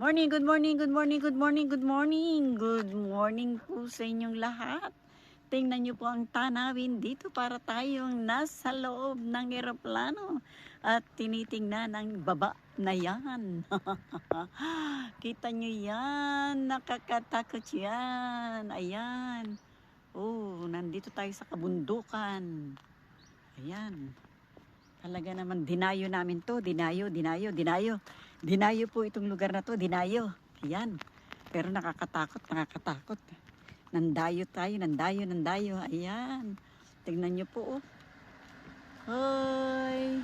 Morning, good morning, good morning, good morning, good morning. Good morning po sa inyong lahat. Tingnan niyo po ang tanawin dito para tayong nasa loob ng eroplano at tinitingnan ang baba na yan. Kita niyo yan, nakakatakot yan. Ayan. Oh, nandito tayo sa kabundukan. Ayan. Talaga naman, dinayo namin to. Dinayo, dinayo, dinayo. Dinayo po itong lugar na to, dinayo. Ayan. Pero nakakatakot, nakakatakot. Nandayo tayo, nandayo, nandayo. Ayan. Tingnan niyo po, oh. Hoy!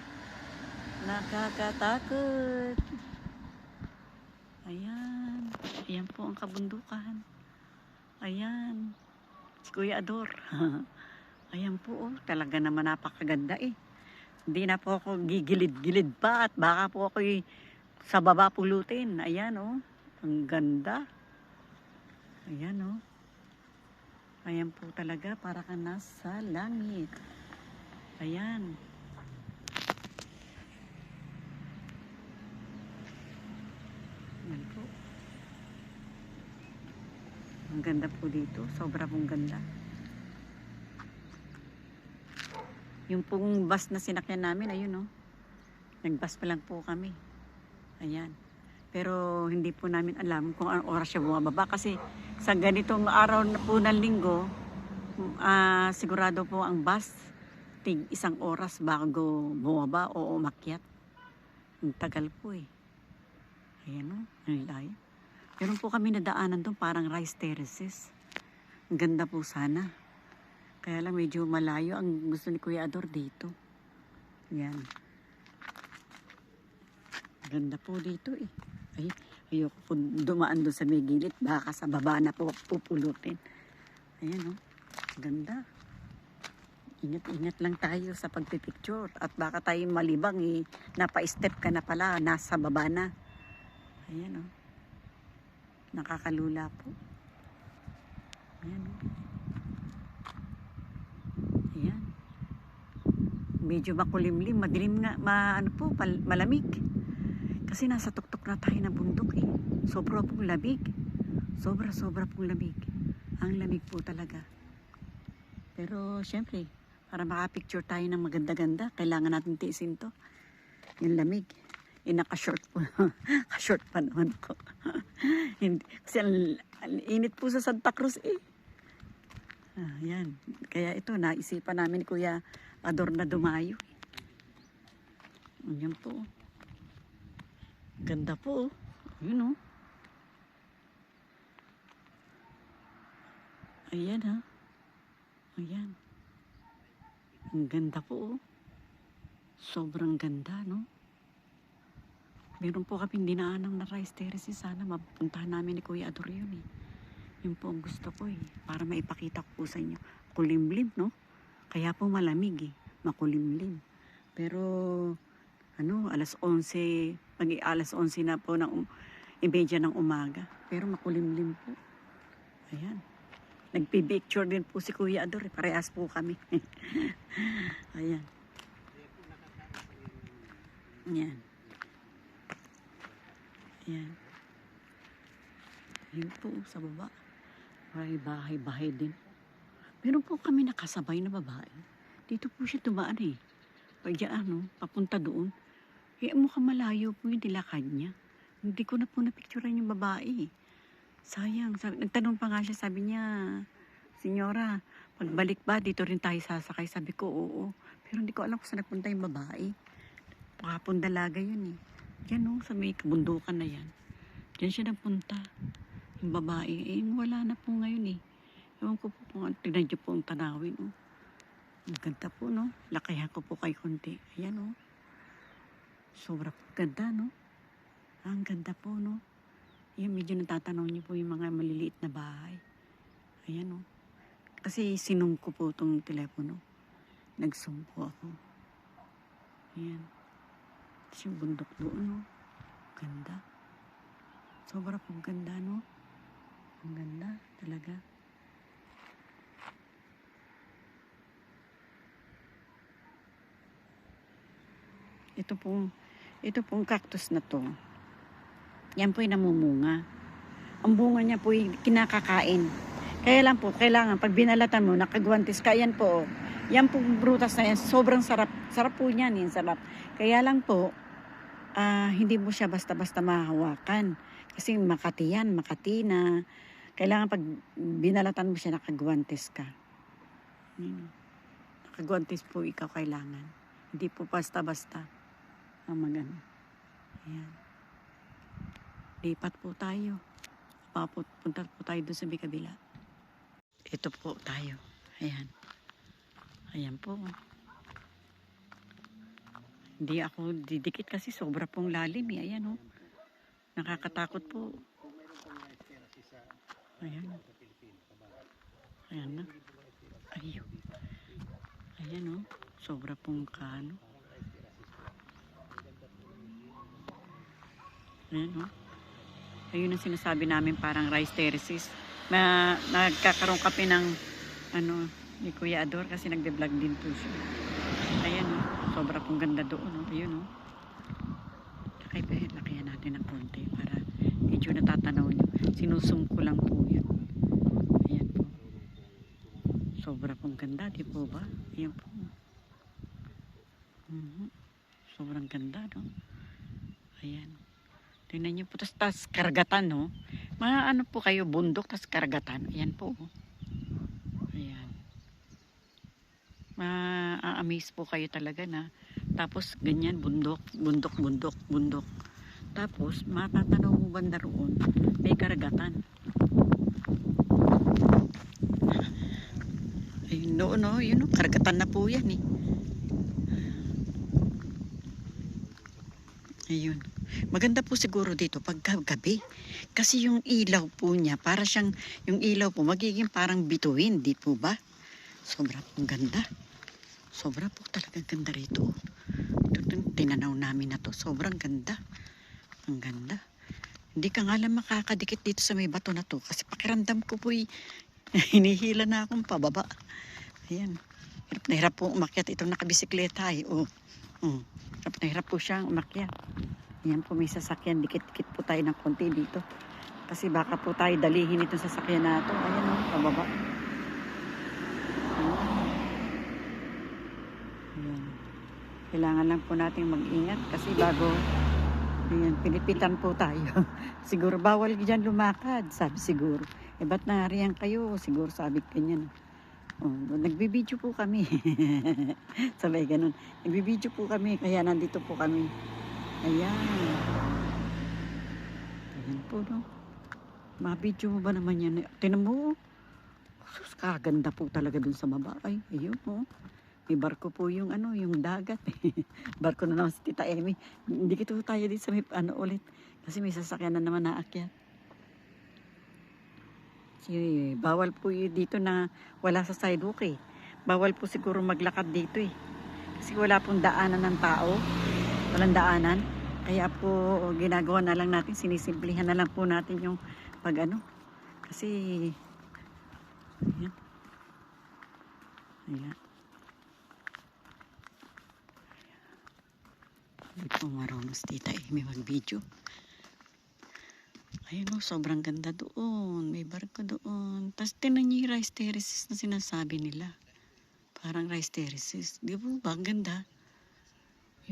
Nakakatakot. Ayan. Ayan po ang kabundukan. Ayan. Kuya Ador. Ayan po, oh. Talaga naman napakaganda eh. Hindi na po ako gigilid-gilid pa at baka po ako sa baba pulutin. Ayan oh. Ang ganda. Ayan oh. Ayan po talaga para ka nasa langit. Ayan. Ayan po. Ang ganda po dito. Sobra pong ganda. Yung pong bus na sinakyan namin, ayun oh. Nag-bus pa lang po kami. Ayan. Pero hindi po namin alam kung anong oras siya bumababa kasi sa ganitong araw na po ng linggo, ah, sigurado po ang bus tig isang oras bago bumaba o umakyat. Ang tagal po eh. Ayan o, ang layo. Meron po kami nadaanan doon parang rice terraces. Ang ganda po sana. Kaya lang medyo malayo ang gusto ni Kuya Ador dito. Yan. Ganda po dito eh. Ay, ayoko po dumaan doon sa may gilid. Baka sa baba na po pupulutin. Ayan oh. Ganda. Ingat-ingat lang tayo sa pagpipicture. At baka tayo malibang eh. Napa-step ka na pala. Nasa baba na. Ayan oh. Nakakalula po. Ayan oh. Ayan. Medyo makulimlim, madilim na, ma, ano po, pal, malamig. Kasi nasa tuktok na tayo ng bundok eh. Sobra pong lamig. Sobra, sobra pong lamig. Ang lamig po talaga. Pero syempre, para makapicture tayo ng maganda-ganda, kailangan natin tiisin to. Yung lamig. Eh, naka-short po. Ka-short pa naman ako. Kasi ang init po sa Santa Cruz eh. Ah, yan. Kaya ito, naisipan namin ni Kuya Ador na dumayo. Yan po. Ganda po. oh. Yun oh. Ayan ha. Ayan. Ang ganda po oh. Sobrang ganda no. Meron po kaming dinaanang na rice terraces. Sana mapuntahan namin ni Kuya Ador yun eh. Yun po ang gusto ko eh. Para maipakita ko po sa inyo. Kulimlim, no? Kaya po malamig eh. Makulimlim. Pero, ano, alas 11, mag alas 11 na po ng um, imedya ng umaga. Pero makulimlim po. Ayan. Nagpipicture din po si Kuya Ador. eh. Parehas po kami. Ayan. Ayan. Ayan. Yun po, sa baba. Bahay-bahay din. Meron po kami nakasabay na babae. Dito po siya tumaan eh. Pag ano, papunta doon. Eh, mukhang malayo po yung dilakad niya. Hindi ko na po napicturean yung babae. eh. Sayang. Sabi, nagtanong pa nga siya, sabi niya, Senyora, pagbalik ba, dito rin tayo sasakay? Sabi ko, oo. Pero hindi ko alam kung saan nagpunta yung babae. Pakapon dalaga yun eh. Yan o, sa may kabundukan na yan. Diyan siya nagpunta. Yung babae, eh, wala na po ngayon eh. Ewan ko po kung tignan niyo po ang tanawin, oh. Ang ganda po, no? Lakayan ko po kay konti. Ayan, oh. Sobra po ganda, no? Ang ganda po, no? Yan, medyo natatanaw niyo po yung mga maliliit na bahay. Ayan, oh. Kasi sinum ko po itong telepono. Nag-zoom po ako. Ayan. Tapos yung bundok doon, no? Ganda. Sobra pong ganda, no? Ang ganda, talaga. Ito pong, ito pong cactus na to. yan po yung namumunga. Ang bunga niya po yung kinakakain. Kaya lang po, kailangan pag binalatan mo, nakagwantes ka, yan po. oh. Yan po brutas na yan, sobrang sarap. Sarap po niyan, yan sarap. Kaya lang po, ah, hindi mo siya basta-basta mahawakan. Kasi makati yan, makati na. Kailangan pag binalatan mo siya, nakagwantes ka. Yun. Nakagwantes po ikaw kailangan. Hindi po basta-basta. Ang magano. Ayan. Lipat po tayo. Papunta po tayo doon sa may. Ito po tayo. Ayan. Ayan po. Hindi ako didikit kasi sobra pong lalim eh. Ayan oh. Nakakatakot po. Ayan. Ayan na. Ayun. Ayan oh. Sobra pong kano. Ayan oh. Ayun ang sinasabi namin parang rice terraces. Na, nagkakaroon kami ng ano, ni Kuya Ador kasi nagde-vlog din po siya. Ayan oh. Sobra pong ganda doon oh. Ayun oh. Kaya lakihan natin ng konti para medyo natatanaw nyo. Sinusum ko lang po yun. Ayan po. Sobra pong ganda, di po ba? Ayan po. Mhm. Sobrang ganda, no? Ayan. Tingnan niyo po. Tapos, tas karagatan, no? Mga ano po kayo, bundok, tas karagatan. Ayan po. oh. Ayan. Ma-amaze po kayo talaga na. Tapos, ganyan, bundok, bundok, bundok, bundok. Tapos, matatanaw mo banda roon, may karagatan. Ayun, no, no, yun, no, karagatan na po yan, eh. Ayun. Maganda po siguro dito pag gabi. Kasi yung ilaw po niya, para siyang, yung ilaw po, magiging parang bituin, di po ba? Sobra pong ganda. Sobra po talaga ganda rito. Ito, ito, tinanaw namin na to. Sobrang ganda. Ang ganda. Hindi ka nga lang makakadikit dito sa may bato na to. Kasi pakiramdam ko po hinihila na akong pababa. Ayan. Hirap na hirap po umakyat itong nakabisikleta eh. Oh. Oh. Hirap na hirap po siyang umakyat. Ayan po may sasakyan. Dikit-dikit po tayo ng konti dito. Kasi baka po tayo dalihin itong sasakyan na to. Ayan oh, pababa. Ayan. Kailangan lang po nating mag-ingat kasi bago ayan, pinipitan po tayo. siguro bawal dyan lumakad, sabi siguro. Eh ba't nariyan kayo? Siguro sabi ganyan. Oh, nagbibideo po kami. Sabay ganun. Nagbibideo po kami, kaya nandito po kami. Ayan. Ayan po, no? Mabidyo mo ba naman yan? Tinan mo. Sus, kaganda po talaga dun sa baba. Ay, ayun po. May barko po yung ano, yung dagat. barko na naman si Tita Emi. Hindi kito tayo dito sa may ano ulit. Kasi may sasakyan na naman naakyat. Kasi bawal po yun dito na wala sa sidewalk eh. Bawal po siguro maglakad dito eh. Kasi wala pong daanan ng tao. Walang daanan. Kaya po ginagawa na lang natin, sinisimplihan na lang po natin yung pag ano. Kasi, ayan. Ayan. Hindi po marunong Tita Amy mag-video. Ayun o, sobrang ganda doon. May barko doon. Tapos tinan niyo yung rice terraces na sinasabi nila. Parang rice terraces. Di po ba? Ganda.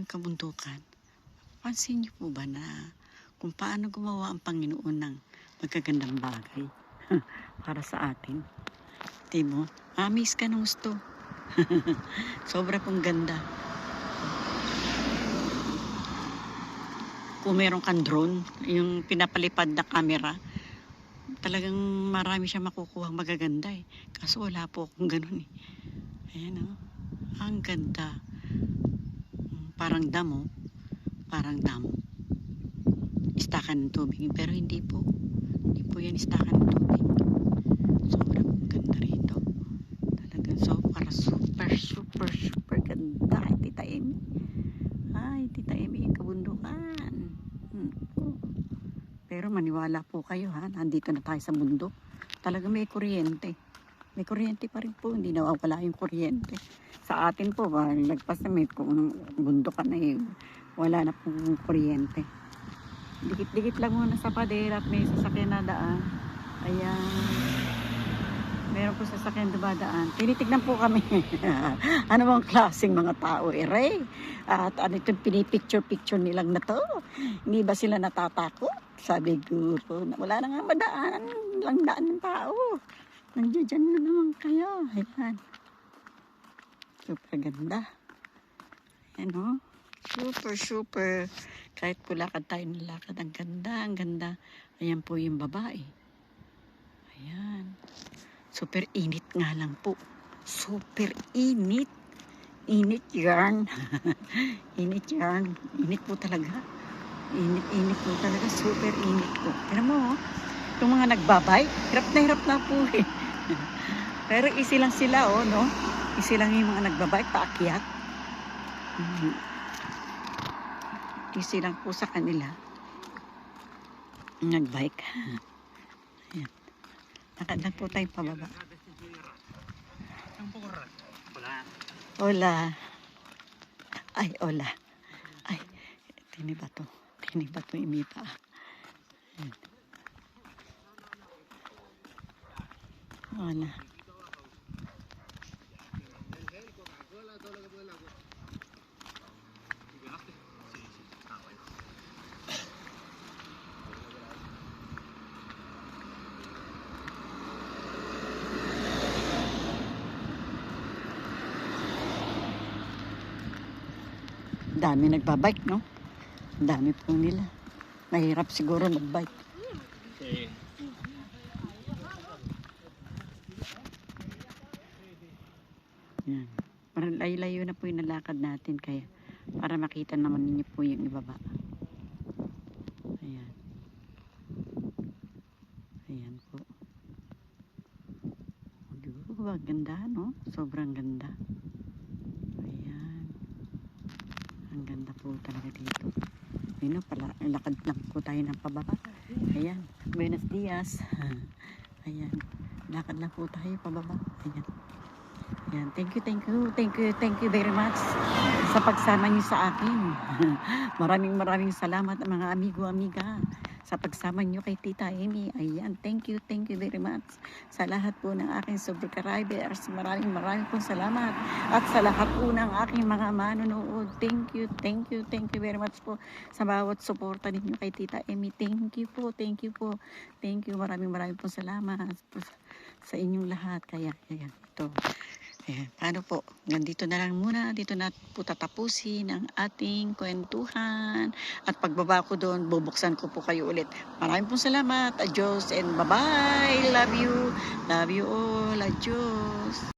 Yung kabundukan. Pansin niyo po ba na kung paano gumawa ang Panginoon ng magagandang bagay para sa atin? Di mo? Amis ka ng gusto. Sobra pong ganda. Kung meron kang drone, yung pinapalipad na camera, talagang marami siya makukuha magaganda eh. Kaso wala po akong ganun eh. Ayan oh. Ang ganda. Mm, Parang damo. Parang damo. Istakan ng tubig. Pero hindi po. Hindi po yan istakan ng tubig. Sobrang ganda rito. Talagang so, para super, super, super ganda. Ay, Tita Amy. Ay, Tita Amy, yung kabundukan. Hmm. oh. Pero maniwala po kayo ha, nandito na tayo sa mundo. Talaga may kuryente. May kuryente pa rin po, hindi nawawala yung kuryente. Sa atin po, ba, lagpas na may kung bundok ka na eh, wala na pong kuryente. Dikit-dikit lang muna sa pader at may sasakyan na daan. Ayan. Meron po sasakyan dumadaan. Tinitignan po kami. ano bang klaseng mga tao, ere? At ano itong pinipicture-picture nilang na to? Hindi ba sila natatakot? Sabi guro, na wala na nga madaan. Lang daan ng tao. Nandiyan dyan na naman kayo. Ayan. Super ganda. Ayan o. Super, super. Kahit pulakad tayo nilakad, ang ganda, ang ganda. Ayan po yung babae. Ayan. Super init nga lang po. Super init. Init yarn. init yarn. Init po talaga. Init, init po talaga. Super init po. Pero mo, oh, itong mga nagbabay, hirap na hirap na po eh. Pero easy lang sila, oh, no? Easy lang yung mga nagbabike, paakyat. Mhm. Easy lang po sa kanila. Nagbike. Lakad lang po tayo pababa. Hola. Ay, hola. Ay, tini ba to? Tini ba to imipa? Ayan. Hola. Dami nagbabike, no? Ang Dami po nila. Mahirap siguro magbike. Yan. Parang layo-layo na po yung nalakad natin kaya para makita naman ninyo po yung ibaba. Ayan. Ayan po. O, Di ba? Ganda, no? Sobrang ganda. Ayan. Ang ganda po talaga dito. Ayun, no, pala, lakad lang po tayo ng pababa. Ayan. Buenos dias. Ayan. Lakad lang po tayo pababa. Ayan. Ayan. Thank you, thank you, thank you, thank you very much sa pagsama niyo sa akin. maraming maraming salamat mga amigo, amiga sa pagsama niyo kay Tita Amy. Ayan, thank you, thank you very much sa lahat po ng aking subscribers. Maraming maraming po salamat. At sa lahat po ng aking mga manonood, thank you, thank you, thank you very much po sa bawat suporta ninyo kay Tita Amy. Thank you po, thank you po. Thank you, maraming maraming po salamat po sa inyong lahat. Kaya, ayan, ito. Ayan, paano po? Nandito na lang muna. Dito na po tatapusin ang ating kwentuhan. At pagbaba ko doon, bubuksan ko po kayo ulit. Maraming po salamat. Adios and bye-bye. Love you. Love you all. Adios.